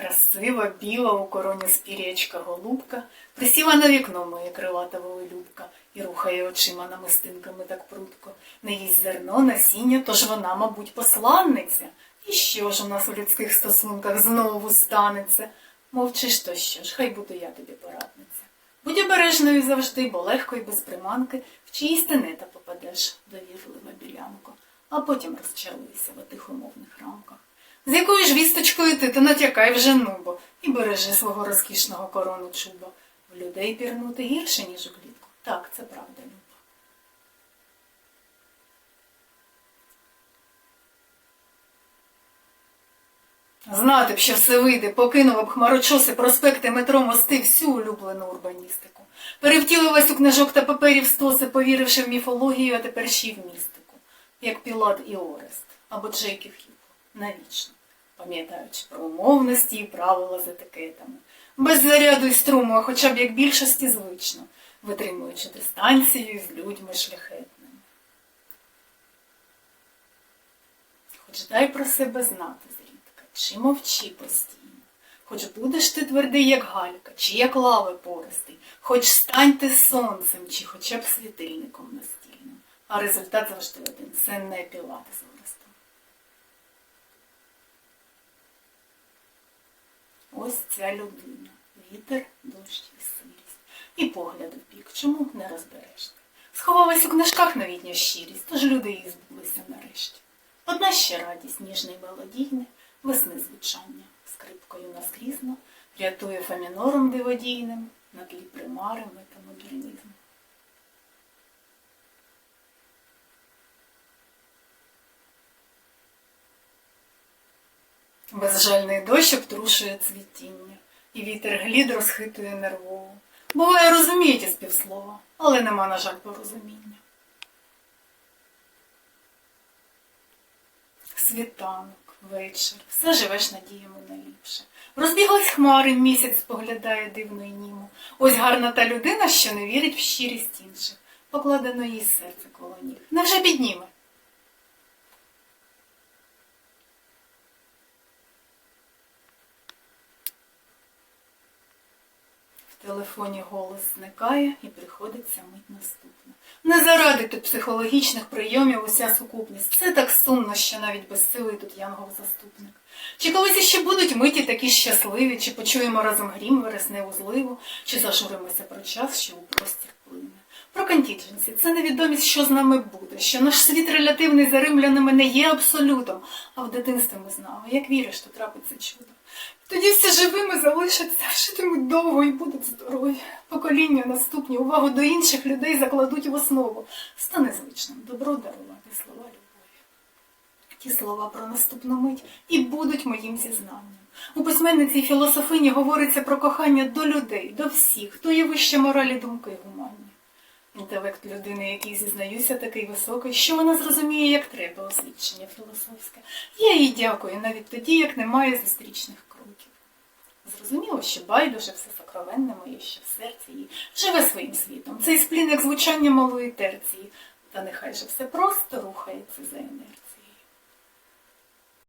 Красива, біла у короні спірячка голубка, присіла на вікно моє крилата волелюбка і рухає очима намистинками так прутко. Не їсть зерно, насіння, тож вона, мабуть, посланниця. І що ж у нас у людських стосунках знову станеться? Мовчиш то що ж, хай буду я тобі порадниця. Будь обережною завжди, бо легко і без приманки в чиїсь тенета попадеш, довірлива білянко, а потім розчаруєшся в рамках. З якою ж вісточкою ти, то натякай вже нубо і бережи свого розкішного корону чуба. В людей пірнути гірше, ніж у клітку. Так, це правда, Люба. Знати б, що все вийде, покинув б хмарочоси, проспекти, метро, мости, всю улюблену урбаністику. Перевтілилась у книжок та паперів стоси, повіривши в міфологію, а тепер ще й в містику, як Пілат і Орест, або Джейків Хіпо, навічно, пам'ятаючи про умовності і правила з етикетами, без заряду й струму, а хоча б як більшості звично, витримуючи дистанцію з людьми шляхетними. Хоч дай про себе знати зрідка, чи мовчи постійно. Хоч будеш ти твердий, як галька, чи як лави пористий, хоч стань ти сонцем, чи хоча б світильником настільним. А результат завжди один це не пілати з Орестом. Ось ця людина. Вітер, дощ і сирість. І погляд в бік, чому не розбереш. Сховалась у книжках новітня щирість, тож люди її збулися нарешті. Одна ще радість, ніжне й мелодійне, весни звучання, скрипкою наскрізно, рятує фамінором диводійним на тлі примарами та Безжальний дощ обтрушує цвітіння, і вітер глід розхитує нервово. Буває, розуміють із півслова, але нема, на жаль, порозуміння. Світанок, вечір, все живеш надіями на ліпше. Розбіглись хмари, місяць споглядає дивно й німо. Ось гарна та людина, що не вірить в щирість інших. Покладено їй серце коло ніг. Невже підніме? Телефоні голос зникає і приходиться мить наступна. Не заради тут психологічних прийомів уся сукупність. Це так сумно, що навіть безсилий тут янгол заступник. Чи колись іще будуть миті такі щасливі, чи почуємо разом грім вересневу зливу, чи зажуримося про час, що у простір плине. Про контідженсі це невідомість, що з нами буде, що наш світ релятивний за римлянами не є абсолютом, а в дитинстві ми знали, як віриш, то трапиться чудо. Тоді всі живими залишаться, житимуть довго і будуть здорові. Покоління наступні увагу до інших людей закладуть в основу. Стане звичним добро дарувати слова любові. Ті слова про наступну мить і будуть моїм зізнанням. У письменниці і філософині говориться про кохання до людей, до всіх, хто є вище моралі думки гуманні. Інтелект людини, який зізнаюся, такий високий, що вона зрозуміє, як треба освідчення філософське. Я їй дякую навіть тоді, як немає зустрічних кроків. Зрозуміло, що байдуже все сокровенне моє, що в серці її живе своїм світом. Цей сплін, як звучання малої терції, та нехай же все просто рухається за інерцією.